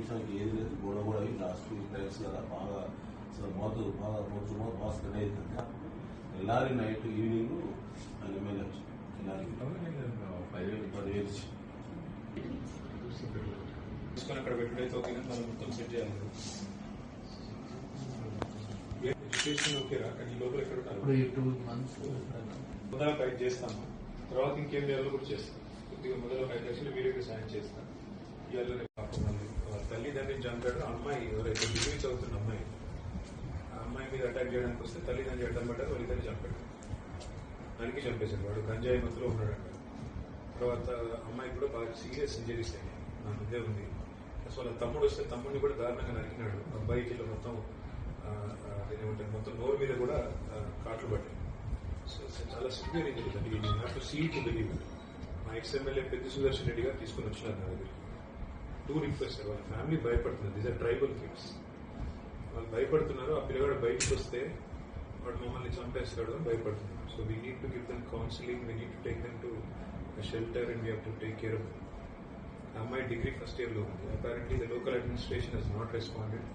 నిమిషానికి ఏది లేదు. గోడ కూడా అవి లాస్ట్ టైమ్స్ కదా బాగా అసలు మోతు బాగా మోతు మోతు బాగా స్ప్రెడ్ అవుతుంది. ఎల్లారి నైట్ ఈవినింగ్ ఆయన ఎమ్మెల్యే వచ్చి ఎల్లారి పదివేలు పదివేలు ఇచ్చి. తీసుకొని అక్కడ పెట్టుడైతే ఓకే మనం మొత్తం సెట్ చేయాలి. ఎడ్యుకేషన్ ఓకేరా కానీ లోపల ఎక్కడ టూ మంత్స్ ఫైట్ చేస్తాము తర్వాత ఇంకేం చేయాలో కూడా చేస్తాం కొద్దిగా మొదల ఫైట్ చేసి వీడియోకి సాయం చేస్తాం ఇవాళ పాపం మళ్ళీ వాళ్ళ తల్లిదండ్రిని చంపాడు. అమ్మాయి ఎవరైతే డిగ్రీ చదువుతున్న అమ్మాయి ఆ అమ్మాయి మీద అటాక్ చేయడానికి వస్తే తల్లిదండ్రులు అడ్డం పడ్డారు వాళ్ళిద్దరిని చంపాడు. దానికి చంపేశాడు వాడు. గంజాయి మత్తులో ఉన్నాడంట తర్వాత అమ్మాయి కూడా బాగా సీరియస్ ఇంజరీస్ అయ్యాయి. నా ముందే ఉంది. అసలు వాళ్ళ తమ్ముడు వస్తే తమ్ముడిని కూడా దారుణంగా నరికినాడు. అబ్బాయి ఇలా మొత్తం ఆ, మొత్తం నోరు మీద కూడా కాట్లు పడ్డాయి. సో చాలా సివియర్ ఇంజరీస్ అండి నేను సీ టు బిలీవ్ మా ఎక్స్ ఎమ్మెల్యే పెద్ద సుదర్శన్ రెడ్డి గారు తీసుకుని వచ్చినారు నా దగ్గరికి. టూ రిక్వెస్ట్ వాళ్ళ ఫ్యామిలీ భయపడుతున్నారు. దీస్ ఆర్ ట్రైబల్ కిడ్స్ వాళ్ళు భయపడుతున్నారు. ఆ పిల్లగాడు బయటకు వస్తే వాడు మమ్మల్ని చంపేస్తాడు అని భయపడుతున్నారు. So we need to give them counselling we need to take them to shelter and we have to take care of అమ్మాయి డిగ్రీ ఫస్ట్ ఇయర్లో ఉంది. Apparently the local administration has not responded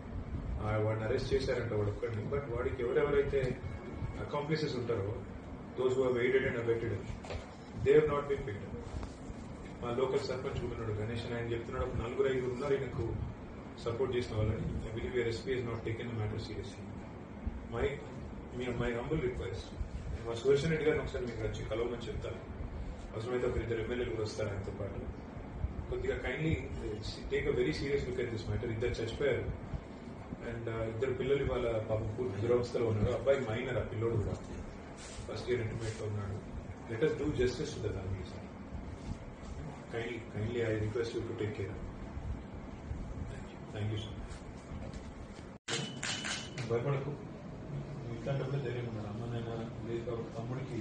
వాడిని అరెస్ట్ చేశారంట వాడు ఒక్కడిని. But వాడికి ఎవరెవరైతే accomplices ఉంటారో those who aided and abetted they have not been picked మా లోకల్ సర్పంచ్ కూడా ఉన్నాడు గణేష్ అని ఆయన చెప్తున్నాడు. ఒక నలుగురు ఐదుగురు ఉన్నారు ఈయనకు సపోర్ట్ చేసిన వాళ్ళని. I believe your SP is not taken matter seriously my me my humble request మా సుదర్శన్ రెడ్డి గారిని ఒకసారి మీకు వచ్చి కలవమని చెప్తాను. అవసరమైతే ఒక ఇద్దరు ఎమ్మెల్యేలు కూడా వస్తారు ఆయనతో పాటు. కొద్దిగా kindly take a very serious look at this matter ఇద్దరు చచ్చిపోయారు. అండ్ uh, ఇద్దరు పిల్లలు ఇవాళ పాపం పూర్తి దురవస్థలో ఉన్నారు. అబ్బాయి మైనర్ ఆ పిల్లోడు కూడా. ఫస్ట్ ఇయర్ ఇంటర్మీడియట్లో ఉన్నాడు. Let us do justice to the family sir kindly kindly I request you to take care thank you sir భయపడకు. ఇట్లాంటప్పుడు ధైర్యం ఉన్నారు అమ్మ నాయన లేదు కాబట్టి తమ్ముడికి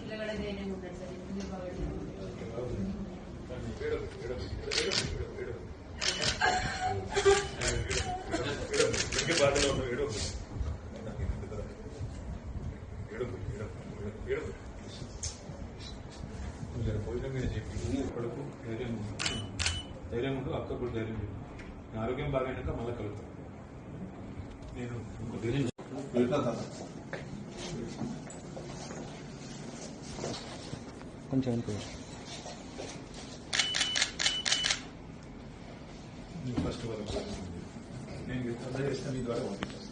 పిల్లగాడ ధైర్యం నువ్వు జర భోజనం మీద చెప్పి నువ్వు కొడుకు ధైర్యం. ధైర్యం ఉండు అక్క కూడా ధైర్యం నా ఆరోగ్యం బాగైనాక మళ్ళీ కలుగుతాం నేను ఇంకో ధైర్యం. కొంచెం ఫస్ట్ వరకు నేను తొందర చేస్తాను మీ ద్వారా పంపిస్తాను